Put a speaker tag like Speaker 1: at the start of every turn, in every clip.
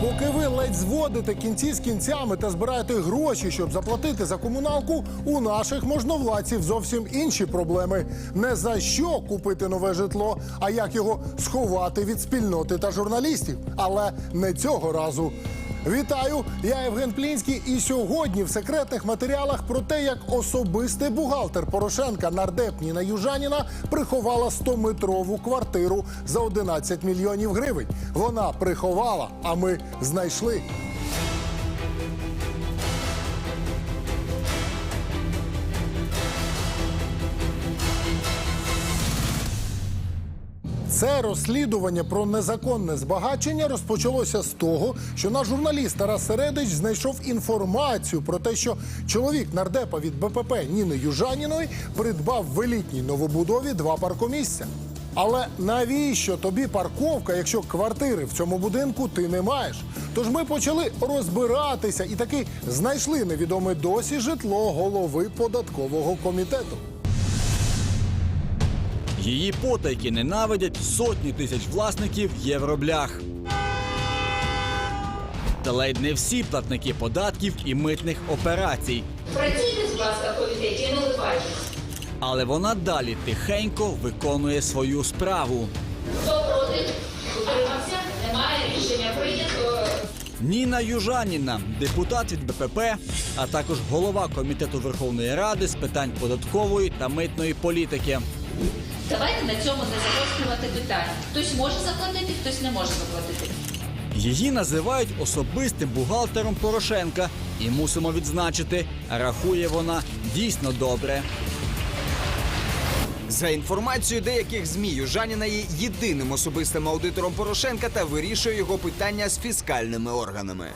Speaker 1: Поки ви ледь зводите кінці з кінцями та збираєте гроші, щоб заплатити за комуналку, у наших можновладців зовсім інші проблеми. Не за що купити нове житло, а як його сховати від спільноти та журналістів. Але не цього разу. Вітаю! Я Євген Плінський. І сьогодні в секретних матеріалах про те, як особистий бухгалтер Порошенка нардеп Ніна Южаніна приховала 100-метрову квартиру за 11 мільйонів гривень. Вона приховала, а ми знайшли. Це розслідування про незаконне збагачення розпочалося з того, що наш журналіст Тарас Середич знайшов інформацію про те, що чоловік нардепа від БПП Ніни Южаніної придбав в елітній новобудові два паркомісця. Але навіщо тобі парковка, якщо квартири в цьому будинку ти не маєш? Тож ми почали розбиратися і таки знайшли невідоме досі житло голови податкового комітету.
Speaker 2: Її потайки ненавидять сотні тисяч власників євроблях. Та ледь не всі платники податків і митних операцій.
Speaker 3: Працюйте, будь ласка, комітеті, і ми.
Speaker 2: Але вона далі тихенько виконує свою справу.
Speaker 3: Хто проти? Утримався? Немає рішення прийнято.
Speaker 2: Ніна Южаніна, депутат від БПП, а також голова комітету Верховної Ради з питань податкової та митної політики.
Speaker 3: Давайте на цьому не загострювати питання. Хтось може заплатити, хтось не може заплатити.
Speaker 2: Її називають особистим бухгалтером Порошенка, і мусимо відзначити, рахує вона дійсно добре.
Speaker 4: За інформацією деяких змі, Южаніна є єдиним особистим аудитором Порошенка та вирішує його питання з фіскальними органами.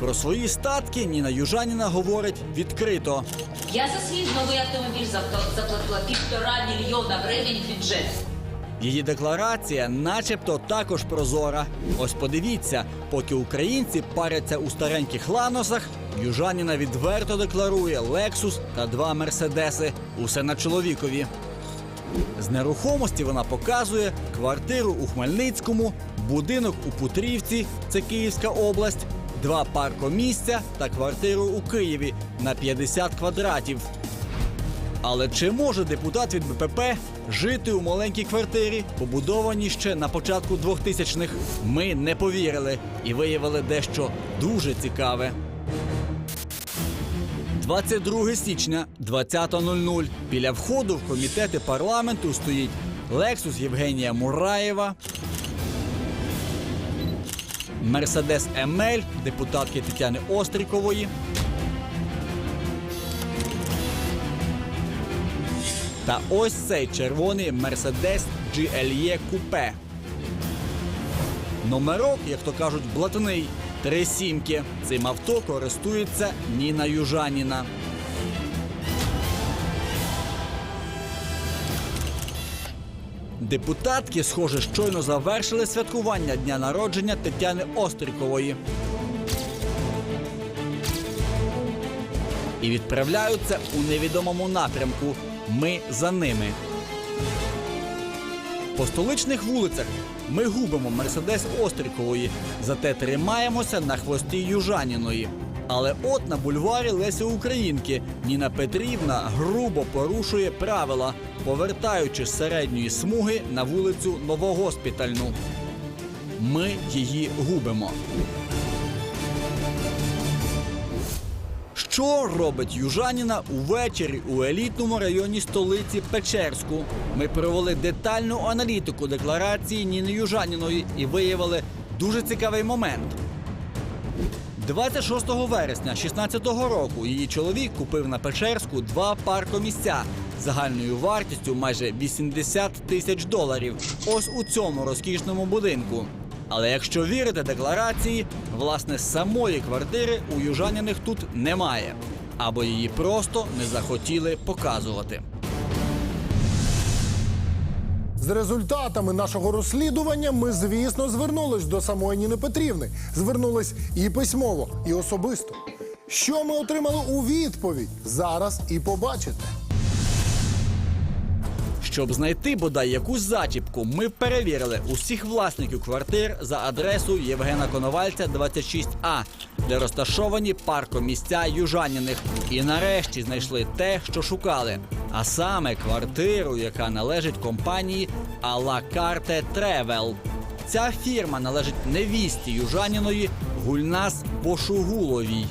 Speaker 2: Про свої статки Ніна Южаніна говорить відкрито.
Speaker 3: Я за свій новий автомобіль заплатила півтора мільйона гривень в бюджет.
Speaker 2: Її декларація, начебто, також прозора. Ось подивіться, поки українці паряться у стареньких ланосах, Южаніна відверто декларує Лексус та два мерседеси. Усе на чоловікові. З нерухомості вона показує квартиру у Хмельницькому, будинок у Путрівці, це Київська область, два паркомісця та квартиру у Києві на 50 квадратів. Але чи може депутат від БПП жити у маленькій квартирі, побудованій ще на початку 2000-х? Ми не повірили і виявили дещо дуже цікаве. 22 січня 20.00. Біля входу в комітети парламенту стоїть Лексус Євгенія Мураєва, Мерседес Емель депутатки Тетяни Острікової. Та ось цей червоний Мерседес GLE Купе. Номерок, як то кажуть, блатний. Три сімки. Цим авто користується Ніна Южаніна. Депутатки, схоже, щойно завершили святкування дня народження Тетяни Острікової. І відправляються у невідомому напрямку. Ми за ними. По столичних вулицях ми губимо Мерседес Острікової, зате тримаємося на хвості Южаніної. Але от на бульварі Лесі Українки Ніна Петрівна грубо порушує правила, повертаючи з середньої смуги на вулицю Новогоспітальну. Ми її губимо. Що робить Южаніна увечері у елітному районі столиці Печерську? Ми провели детальну аналітику декларації Ніни Южаніної і виявили дуже цікавий момент. 26 вересня 2016 року її чоловік купив на Печерську два паркомісця загальною вартістю майже 80 тисяч доларів. Ось у цьому розкішному будинку. Але якщо вірити декларації, власне самої квартири у южаніних тут немає, або її просто не захотіли показувати.
Speaker 1: З результатами нашого розслідування ми, звісно, звернулись до самої Ніни Петрівни. Звернулись і письмово, і особисто. Що ми отримали у відповідь? Зараз і побачите.
Speaker 2: Щоб знайти бодай якусь зачіпку, ми перевірили усіх власників квартир за адресою Євгена Коновальця, 26А, де розташовані паркомісця южаніних. І нарешті знайшли те, що шукали. А саме квартиру, яка належить компанії Ала Карте Тревел. Ця фірма належить невісті южаніної Гульнас Бошугуловій.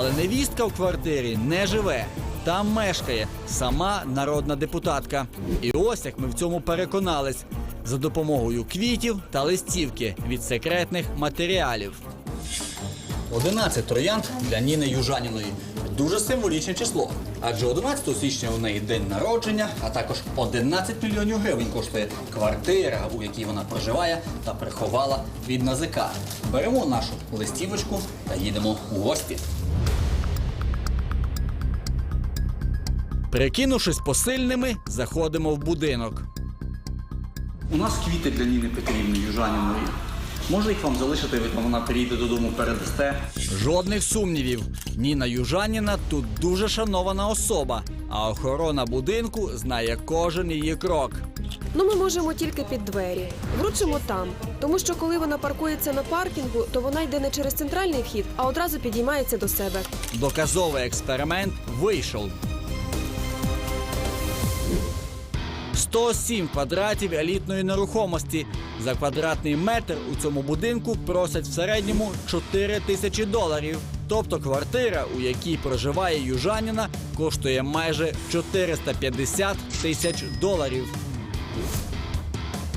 Speaker 2: Але невістка в квартирі не живе. Там мешкає сама народна депутатка. І ось як ми в цьому переконались за допомогою квітів та листівки від секретних матеріалів. 11 троянд для Ніни Южаніної. Дуже символічне число. Адже 11 січня у неї день народження, а також 11 мільйонів гривень коштує квартира, у якій вона проживає та приховала від НАЗК. Беремо нашу листівочку та їдемо у гості. Прикинувшись посильними, заходимо в будинок. У нас квіти для Ніни Петрівни Южаніної. Може їх вам залишити, вона приїде додому, передасте? Жодних сумнівів. Ніна Южаніна тут дуже шанована особа, а охорона будинку знає кожен її крок.
Speaker 5: Ну, ми можемо тільки під двері. Вручимо там. Тому що коли вона паркується на паркінгу, то вона йде не через центральний вхід, а одразу підіймається до себе.
Speaker 2: Доказовий експеримент вийшов. 107 квадратів елітної нерухомості. За квадратний метр у цьому будинку просять в середньому 4 тисячі доларів. Тобто квартира, у якій проживає южаніна, коштує майже 450 тисяч доларів.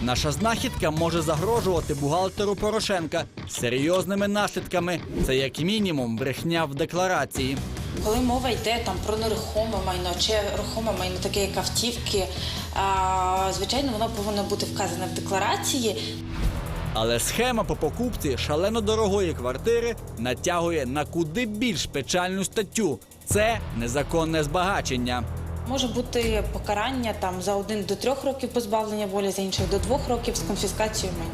Speaker 2: Наша знахідка може загрожувати бухгалтеру Порошенка серйозними наслідками. Це як мінімум брехня в декларації.
Speaker 6: Коли мова йде там про нерухоме майно чи рухоме майно, таке як автівки, а, звичайно, воно повинно бути вказане в декларації.
Speaker 2: Але схема по покупці шалено дорогої квартири натягує на куди більш печальну статтю. Це незаконне збагачення.
Speaker 6: Може бути покарання там за один до трьох років позбавлення волі, за інших до двох років з конфіскацією майна.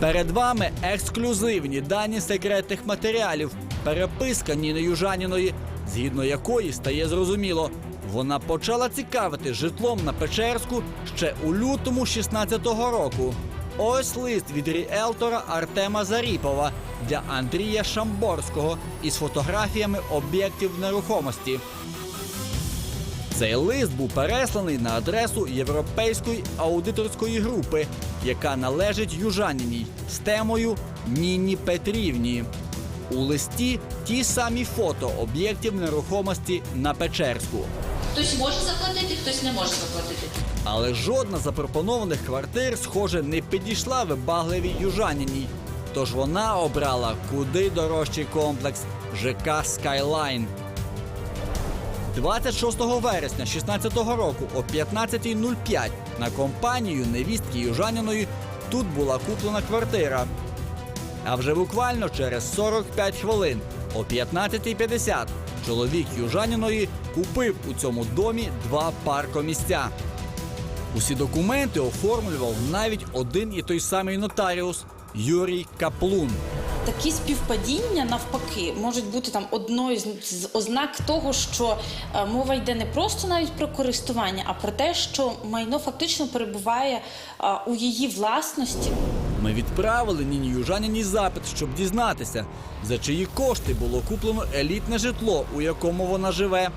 Speaker 2: Перед вами ексклюзивні дані секретних матеріалів, переписка Ніни Южаніної, згідно якої стає зрозуміло, вона почала цікавити житлом на Печерську ще у лютому 16-го року. Ось лист від ріелтора Артема Заріпова для Андрія Шамборського із фотографіями об'єктів нерухомості. Цей лист був пересланий на адресу Європейської аудиторської групи, яка належить Южаніній з темою Ніні Петрівні. У листі ті самі фото об'єктів нерухомості на Печерську.
Speaker 3: Хтось може заплатити, хтось не може заплатити.
Speaker 2: Але жодна з запропонованих квартир, схоже, не підійшла вибагливій южаніній. Тож вона обрала куди дорожчий комплекс ЖК Скайлайн. 26 вересня 2016 року о 15.05 на компанію невістки Южаніної тут була куплена квартира. А вже буквально через 45 хвилин о 15.50 чоловік Южаніної купив у цьому домі два паркомісця. Усі документи оформлював навіть один і той самий нотаріус Юрій Каплун.
Speaker 6: Такі співпадіння навпаки можуть бути там одною з, з ознак того, що е, мова йде не просто навіть про користування, а про те, що майно фактично перебуває е, у її власності.
Speaker 2: Ми відправили Ніні Южаніній запит, щоб дізнатися, за чиї кошти було куплено елітне житло, у якому вона живе.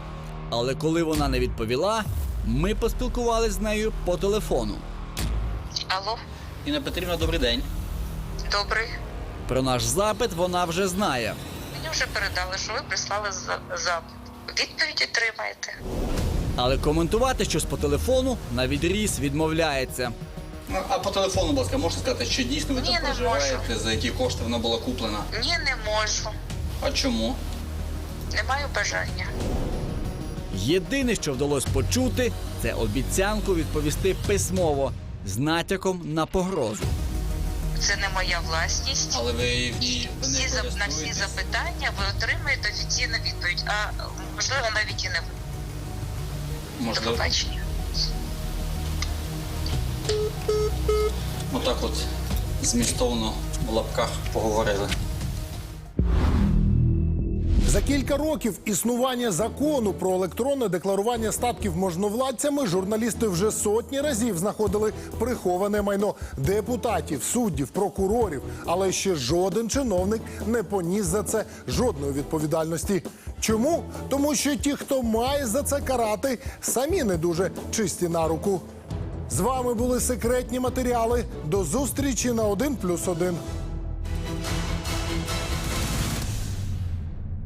Speaker 2: Але коли вона не відповіла, ми поспілкувалися з нею по телефону.
Speaker 7: Алло,
Speaker 2: Інна Петрівна, добрий день.
Speaker 7: добрий.
Speaker 2: Про наш запит вона вже знає.
Speaker 7: Мені вже передали, що ви прислали за- запит. Відповідь отримаєте.
Speaker 2: Але коментувати щось по телефону на відріз відмовляється.
Speaker 8: Ну, а по телефону, будь ласка, можете сказати, що дійсно ви
Speaker 7: Ні,
Speaker 8: там
Speaker 7: не
Speaker 8: проживаєте, за які кошти вона була куплена?
Speaker 7: Ні, не можу.
Speaker 8: А чому?
Speaker 7: Не маю бажання.
Speaker 2: Єдине, що вдалося почути, це обіцянку відповісти письмово з натяком на погрозу.
Speaker 7: Це не моя власність.
Speaker 8: Але ви в
Speaker 7: І всі
Speaker 8: не
Speaker 7: зап- на всі запитання ви отримаєте офіційну відповідь, а можливо навіть і не ви. До
Speaker 8: Можливо,
Speaker 7: побачення.
Speaker 8: От змістовно в лапках поговорили.
Speaker 1: За кілька років існування закону про електронне декларування статків можновладцями журналісти вже сотні разів знаходили приховане майно депутатів, суддів, прокурорів, але ще жоден чиновник не поніс за це жодної відповідальності. Чому? Тому що ті, хто має за це карати, самі не дуже чисті на руку. З вами були секретні матеріали. До зустрічі на 1+,1.